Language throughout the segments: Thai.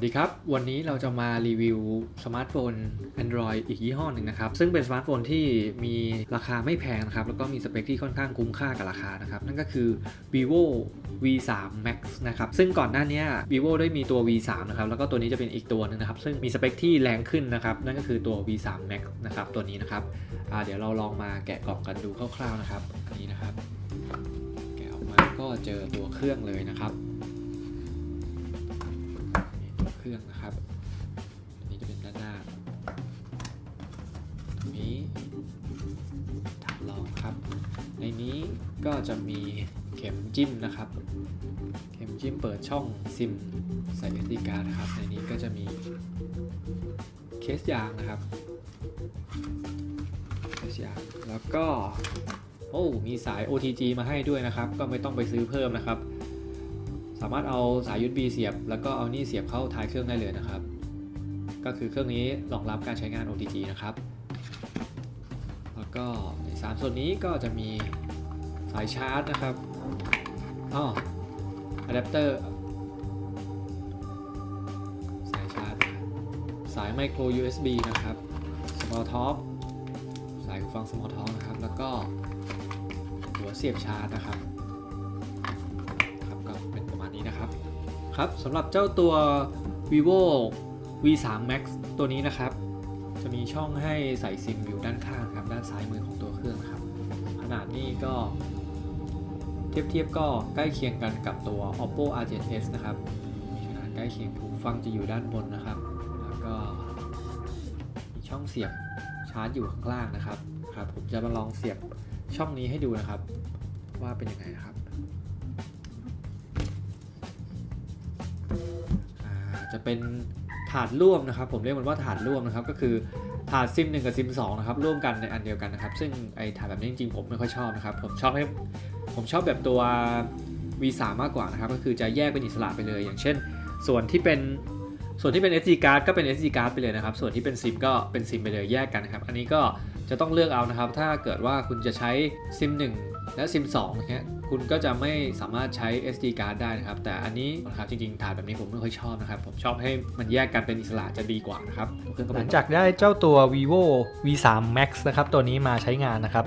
สดีครับ วันนี้เราจะมารีวิวสมาร์ทโฟน Android อีกยี่ห้อหนึ่งนะครับ ซึ่งเป็นสมาร์ทโฟนที่มีราคาไม่แพงนะครับ แล้วก็มีสเปคที่ค่อนข้างคุ้มค่ากับราคานะครับ นั่นก็คือ vivo V3 Max นะครับ ซึ่งก่อนหน้านี้ vivo ได้มีตัว V3 นะครับ แล้วก็ตัวนี้จะเป็นอีกตัวหนึงนะครับ ซึ่งมีสเปคที่แรงขึ้นนะครับ นั่นก็คือตัว V3 Max นะครับ ตัวนี้นะครับ เดี๋ยวเราลองมาแกะกล่องกันดูคร่าวๆนะครับ อันนี้นะครับ แกะออกมาก็เจอตัวเครื่องเลยนะครับ เครื่องนะครับ อันนี้จะเป็นด้านหน้า ตรงนี้ถัดรองครับ ในนี้ก็จะมีเข็มจิ้มนะครับ เข็มจิ้มเปิดช่องซิมใส่ SD card นะครับ ในนี้ก็จะมีเคสยางนะครับ เคสยาง แล้วก็ โอ้ มีสาย OTG มาให้ด้วยนะครับ ก็ไม่ต้องไปซื้อเพิ่มนะครับ สามารถเอาสาย USB เสียบ แล้วก็เอานี่เสียบเข้าท้ายเครื่องได้เลยนะครับ ก็คือเครื่องนี้รองรับการใช้งาน OTG นะครับ แล้วก็ในสามส่วนนี้ก็จะมีสายชาร์จนะครับอ๋ออะแดปเตอร์สายชาร์จ สายไมโคร USB นะครับ small top สายหูฟัง small top นะครับ แล้วก็หัวเสียบชาร์จนะครับ ครับสำหรับเจ้าตัว vivo v3 max ตัวนี้นะครับ จะมีช่องให้ใส่ซิมอยู่ด้านข้างครับ ด้านซ้ายมือของตัวเครื่องครับ ขนาดนี้ก็เทียบเทียบก็ใกล้เคียงกันกับตัว oppo r7s นะครับ มีขนาดใกล้เคียงหูฟังจะอยู่ด้านบนนะครับ แล้วก็มีช่องเสียบชาร์จอยู่ข้างล่างนะครับ ครับ ผมจะมาลองเสียบช่องนี้ให้ดูนะครับ ว่าเป็นยังไงนะครับ จะเป็นถาดร่วมนะครับ ผมเรียกมันว่าถาดร่วมนะครับ ก็คือถาดซิม1กับซิม2นะครับร่วมกันในอันเดียวกันนะครับ ซึ่งไอถาดแบบนี้จริงๆผมไม่ค่อยชอบนะครับ ผมชอบให้ผมชอบแบบตัว V3 มากกว่านะครับ ก็คือจะแยกเป็นอิสระไปเลย อย่างเช่น ส่วนที่เป็นส่วนที่เป็น SD card ก็เป็น SD card ไปเลยนะครับ ส่วนที่เป็นซิมก็เป็นซิมไปเลยแยกกันนะครับ อันนี้ก็จะต้องเลือกเอานะครับ ถ้าเกิดว่าคุณจะใช้ซิม1 และซิม2นะฮะคุณก็จะไม่สามารถใช้ SD card ได้นะครับ แต่อันนี้นะครับจริงๆถาดแบบนี้ผมไม่ค่อยชอบนะครับ ผมชอบให้มันแยกกันเป็นอิสระจะดีกว่านะครับหลังจากได้เจ้าตัว vivo v3 max นะครับ ตัวนี้มาใช้งานนะครับ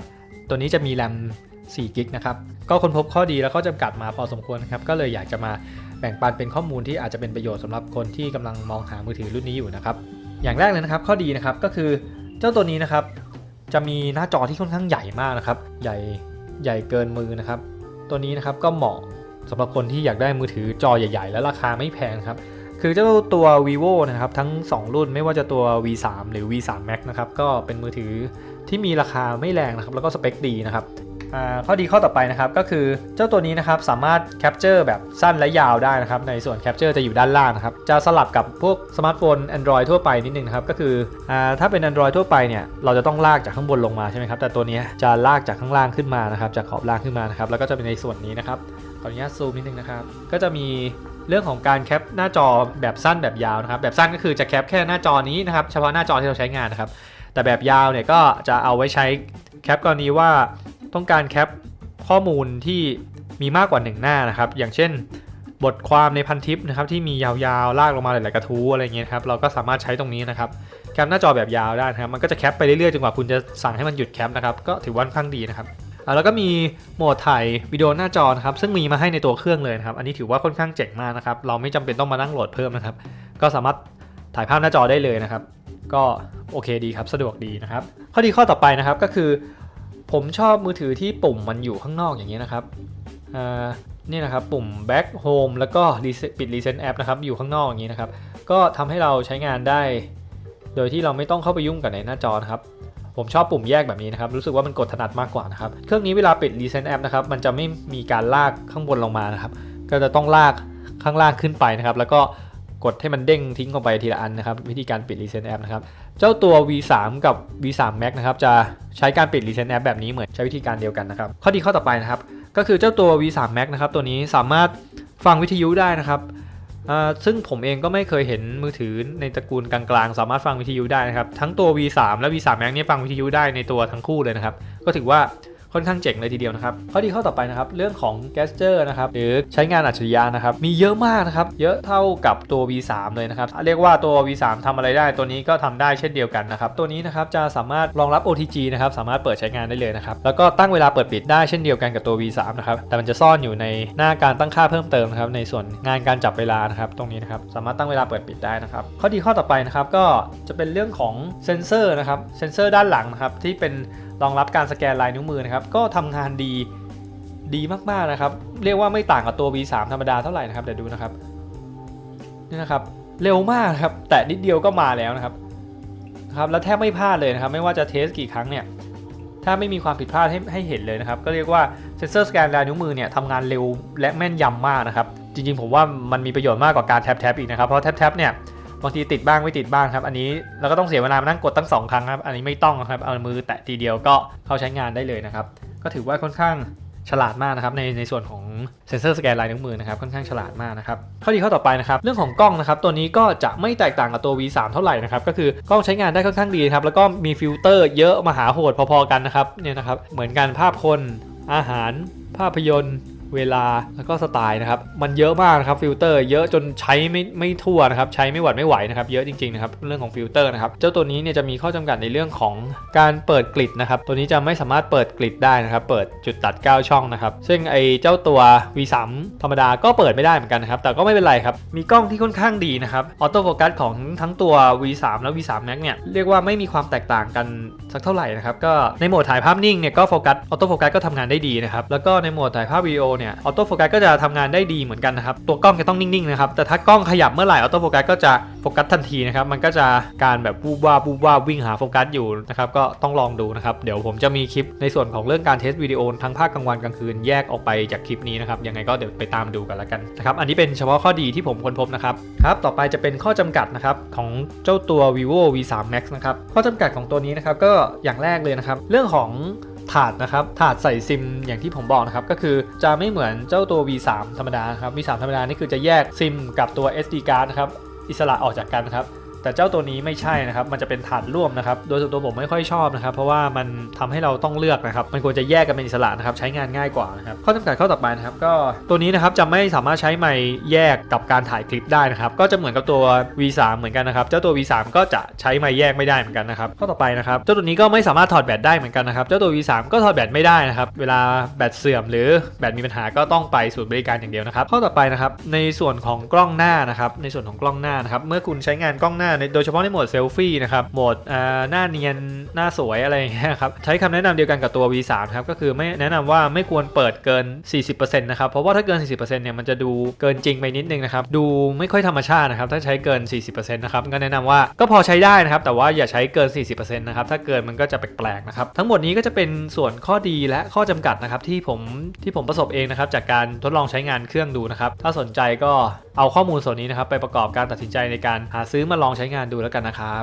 ตัวนี้จะมีแรม4กิกนะครับ ก็ค้นพบข้อดีแล้วก็จำกัดมาพอสมควรนะครับ ก็เลยอยากจะมาแบ่งปันเป็นข้อมูลที่อาจจะเป็นประโยชน์สำหรับคนที่กำลังมองหามือถือรุ่นนี้อยู่นะครับ อย่างแรกเลยนะครับ ข้อดีนะครับก็คือเจ้าตัวนี้นะครับจะมีหน้าจอที่ค่อนข้างใหญ่มากนะครับ ใหญ่ ใหญ่เกินมือนะครับ ตัวนี้นะครับก็เหมาะสำหรับคนที่อยากได้มือถือจอใหญ่ ๆ และราคาไม่แพงครับ คือเจ้าตัว vivo นะครับทั้ง 2 รุ่นไม่ว่าจะตัว v3 หรือ v3 max นะครับก็เป็นมือถือที่มีราคาไม่แรงนะครับแล้วก็สเปคดีนะครับ ข้อดีข้อต่อไปนะครับก็คือเจ้าตัวนี้นะครับสามารถแคปเจอร์แบบสั้นและยาวได้นะครับในส่วนแคปเจอร์จะอยู่ด้านล่างนะครับจะสลับกับพวกสมาร์ทโฟน Android ทั่วไปนิดนึงนะครับก็คืออถ้าเป็น Android ทั่วไปเนี่ยเราจะต้องลากจากข้างบนลงมาใช่ไหมครับแต่ตัวนี้จะลากจากข้างล่างขึ้นมานะครับจากขอบล่างขึ้นมานะครับแล้วก็จะเป็นในส่วนนี้นะครับขออนุญาตซูมนิดนึงนะครับก็จะมีเรื่องของการแคปหน้าจอแบบสั้นแบบยาวนะครับแบบสั้นก็คือจะแคปแค่หน้าจอนี้นะครับเฉพาะหน้าจอที่เราใช้งานนะครับแต่แบบยาวเนี่ยก็จะเอาไว้ใช้แคปกรณีว่า ต้องการแคปข้อมูลที่มีมากกว่า 1 หน้านะครับ อย่างเช่น บทความในพันทิปนะครับที่มียาวๆ ลากลงมาหลายๆกระทู้อะไรเงี้ยครับเราก็สามารถใช้ตรงนี้นะครับแคปหน้าจอแบบยาวได้นะครับมันก็จะแคปไปเรื่อยๆจนกว่าคุณจะสั่งให้มันหยุดแคปนะครับก็ถือว่าค่อนข้างดีนะครับอ่าแล้วก็มีโหมดถ่ายวิดีโอหน้าจอนะครับซึ่งมีมาให้ในตัวเครื่องเลยนะครับ อันนี้ถือว่าค่อนข้างเจ๋งมากนะครับ เราไม่จำเป็นต้องมานั่งโหลดเพิ่มนะครับ ก็สามารถถ่ายภาพหน้าจอได้เลยนะครับ ก็โอเคดีครับ สะดวกดีนะครับ ข้อดีข้อต่อไปนะครับก็คือ ผมชอบมือถือที่ปุ่มมันอยู่ข้างนอกอย่างนี้นะครับอ่านี่นะครับปุ่ม back home แล้วก็ปิด reset app นะครับอยู่ข้างนอกอย่างนี้นะครับ ก็ทำให้เราใช้งานได้ โดยที่เราไม่ต้องเข้าไปยุ่งกับในหน้าจอนะครับผมชอบปุ่มแยกแบบนี้นะครับ รู้สึกว่ามันกดถนัดมากกว่านะครับ เครื่องนี้เวลาปิด Recent App นะครับ มันจะไม่มีการลากข้างบนลงมานะครับ ก็จะต้องลากข้างล่างขึ้นไปนะครับ แล้วก็ กดให้มันเด้งทิ้งลงไปทีละอันนะครับ วิธีการปิด Recent App นะครับ เจ้าตัว V3 กับ V3 Max นะครับ จะใช้การปิด Recent App แบบนี้เหมือนใช้วิธีการเดียวกันนะครับ ข้อดีข้อต่อไปนะครับ ก็คือเจ้าตัว V3 Max นะครับ ตัวนี้สามารถฟังวิทยุได้นะครับซึ่งผมเองก็ไม่เคยเห็นมือถือในตระกูลกลางๆ สามารถฟังวิทยุได้นะครับ ทั้งตัว V3 และ V3 Max เนี่ยฟังวิทยุได้ในตัวทั้งคู่เลยนะครับ ก็ถือว่า ค่อนข้างเจ๋งเลยทีเดียวนะครับข้อดีข้อต่อไปนะครับเรื่องของ g a s t e r นะครับหรือใช้งานอัจฉริยะนะครับมีเยอะมากนะครับเยอะเท่ากับตัว V3 เลยนะครับเรียกว่าตัว V3 ทำอะไรได้ตัวนี้ก็ทำได้เช่นเดียวกันนะครับตัวนี้นะครับจะสามารถรองรับ OTG นะครับสามารถเปิดใช้งานได้เลยนะครับแล้วก็ตั้งเวลาเปิดปิดได้เช่นเดียวกันกับตัว V3 นะครับแต่มันจะซ่อนอยู่ในหน้าการตั้งค่าเพิ่มเติมนะครับในส่วนงานการจับเวลานะครับตรงนี้นะครับสามารถตั้งเวลาเปิดปิดได้นะครับข้อดีข้อต่อไปนะครับก็จะเป็นเรื่องของเซนเซอร์นะครับเซนเซอร์ด้านหลังนะครับที่เป็น รองรับการสแกนลายนิ้วมือนะครับ ก็ทำงานดีดีมากๆนะครับ เรียกว่าไม่ต่างกับตัว V3 ธรรมดาเท่าไหร่นะครับเดี๋ยวดูนะครับนี่นะครับ เร็วมากครับ แต่นิดเดียวก็มาแล้วนะครับนะครับแล้วแทบไม่พลาดเลยนะครับ ไม่ว่าจะเทสกี่ครั้งเนี่ยถ้าไม่มีความผิดพลาดให้ให้เห็นเลยนะครับ ก็เรียกว่าเซนเซอร์สแกนลายนิ้วมือเนี่ยทำงานเร็วและแม่นยำมากนะครับ จริงๆ ผมว่ามันมีประโยชน์มากกว่าการแท็บแท็บอีกนะครับ เพราะแท็บแท็บเนี่ย บางทีติดบ้างไม่ติดบ้างครับ อันนี้เราก็ต้องเสียเวลามานั่งกดตั้งสองครั้งครับ อันนี้ไม่ต้องครับ เอามือแตะทีเดียวก็เข้าใช้งานได้เลยนะครับ ก็ถือว่าค่อนข้างฉลาดมากนะครับในในส่วนของเซนเซอร์สแกนลายนิ้วมือนะครับค่อนข้างฉลาดมากนะครับข้อดีข้อต่อไปนะครับเรื่องของกล้องนะครับตัวนี้ก็จะไม่แตกต่างกับตัว V3 เท่าไหร่นะครับก็คือกล้องใช้งานได้ค่อนข้างดีครับแล้วก็มีฟิลเตอร์เยอะมหาโหดพอๆกันนะครับเนี่ยนะครับเหมือนกันภาพคนอาหารภาพยนตร์ เวลาแล้วก็สไตล์นะครับ มันเยอะมากนะครับฟิลเตอร์เยอะจนใช้ไม่ไม่ทั่วนะครับ ใช้ไม่หวัดไม่ไหวนะครับ เยอะจริงๆนะครับเรื่องของฟิลเตอร์นะครับ เจ้าตัวนี้เนี่ยจะมีข้อจำกัดในเรื่องของการเปิดกริดนะครับ ตัวนี้จะไม่สามารถเปิดกริดได้นะครับ เปิดจุดตัด 9 ช่องนะครับ ซึ่งไอเจ้าตัว V3 ธรรมดาก็เปิดไม่ได้เหมือนกันนะครับ แต่ก็ไม่เป็นไรครับ มีกล้องที่ค่อนข้างดีนะครับออโต้โฟกัสของทั้งตัว V3 และ V3 Max เนี่ยเรียกว่าไม่มีความแตกต่างกันสักเท่าไหร่นะครับ ก็ในโหมดถ่ายภาพนิ่งเนี่ยก็โฟกัสออโต้โฟกัสก็ทำงานได้ดีนะครับ แล้วก็ในโหมดถ่ายภาพวิดีโอเนี่ยออโต้โฟกัสก็จะทำงานได้ดีเหมือนกันนะครับตัวกล้องจะต้องนิ่งๆนะครับแต่ถ้ากล้องขยับเมื่อไหร่ออโต้โฟกัสก็จะโฟกัสทันทีนะครับมันก็จะการแบบบูบว่าบูบว่าวิ่งหาโฟกัสอยู่นะครับก็ต้องลองดูนะครับเดี๋ยวผมจะมีคลิปในส่วนของเรื่องการเทสวิดีโอทั้งภาคกลางวันกลางคืนแยกออกไปจากคลิปนี้นะครับยังไงก็เดี๋ยวไปตามดูกันล้วกันนะครับอันนี้เป็นเฉพาะข้อดีที่ผมค้นพบนะครับครับต่อไปจะเป็นข้อจำกัดนะครับของเจ้าตัว vivo v3 max นะครับข้อจำกัดของตัวนี้นะครับก็อย่างแรกเลยนะครับเรื่องของ ถาดนะครับถาดใส่ซิมอย่างที่ผมบอกนะครับก็คือจะไม่เหมือนเจ้าตัว V3 ธรรมดาครับ V3 ธรรมดานี่คือจะแยกซิมกับตัว SD card นะครับอิสระออกจากกันนะครับ แต่เจ้าตัวนี้ไม่ใช่นะครับ มันจะเป็นถาดร่วมนะครับ โดยส่วนตัวผมไม่ค่อยชอบนะครับ เพราะว่ามันทำให้เราต้องเลือกนะครับ มันควรจะแยกกันเป็นอิสระนะครับ ใช้งานง่ายกว่านะครับ ข้อจำกัดข้อต่อไปนะครับ ก็ตัวนี้นะครับจะไม่สามารถใช้ไมค์แยกกับการถ่ายคลิปได้นะครับ ก็จะเหมือนกับตัว V3 เหมือนกันนะครับ เจ้าตัว V3 ก็จะใช้ไมค์แยกไม่ได้เหมือนกันนะครับ ข้อต่อไปนะครับ เจ้าตัวนี้ก็ไม่สามารถถอดแบตได้เหมือนกันนะครับ เจ้าตัว V3 ก็ถอดแบตไม่ได้นะครับ เวลาแบตเสื่อมหรือแบตมีปัญหาก็ต้องไปศูนย์บริการอย่างเดียวนะครับ ข้อต่อไปนะครับ ในส่วนของกล้องหน้านะครับ ในส่วนของกล้องหน้านะครับ เมื่อคุณใช้งานกล้องหน้าโดยเฉพาะในโหมดเซลฟี่นะครับโหมดหน้าเนียนหน้าสวยอะไรอย่างเงี้ยครับใช้คำแนะนำเดียวกันกับตัว V3 ครับก็คือไม่แนะนำว่าไม่ควรเปิดเกิน 40%นะครับเพราะว่าถ้าเกิน 40%เนี่ยมันจะดูเกินจริงไปนิดนึงนะครับดูไม่ค่อยธรรมชาตินะครับถ้าใช้เกิน 40%นะครับก็แนะนำว่าก็พอใช้ได้นะครับแต่ว่าอย่าใช้เกิน 40%นะครับถ้าเกินมันก็จะแปลกๆนะครับทั้งหมดนี้ก็จะเป็นส่วนข้อดีและข้อจำกัดนะครับที่ผมที่ผมประสบเองนะครับจากการทดลองใช้งานเครื่องดูนะครับถ้าสนใจก็ เอาข้อมูลส่วนนี้นะครับไปประกอบการตัดสินใจในการหาซื้อมาลองใช้งานดูแล้วกันนะครับ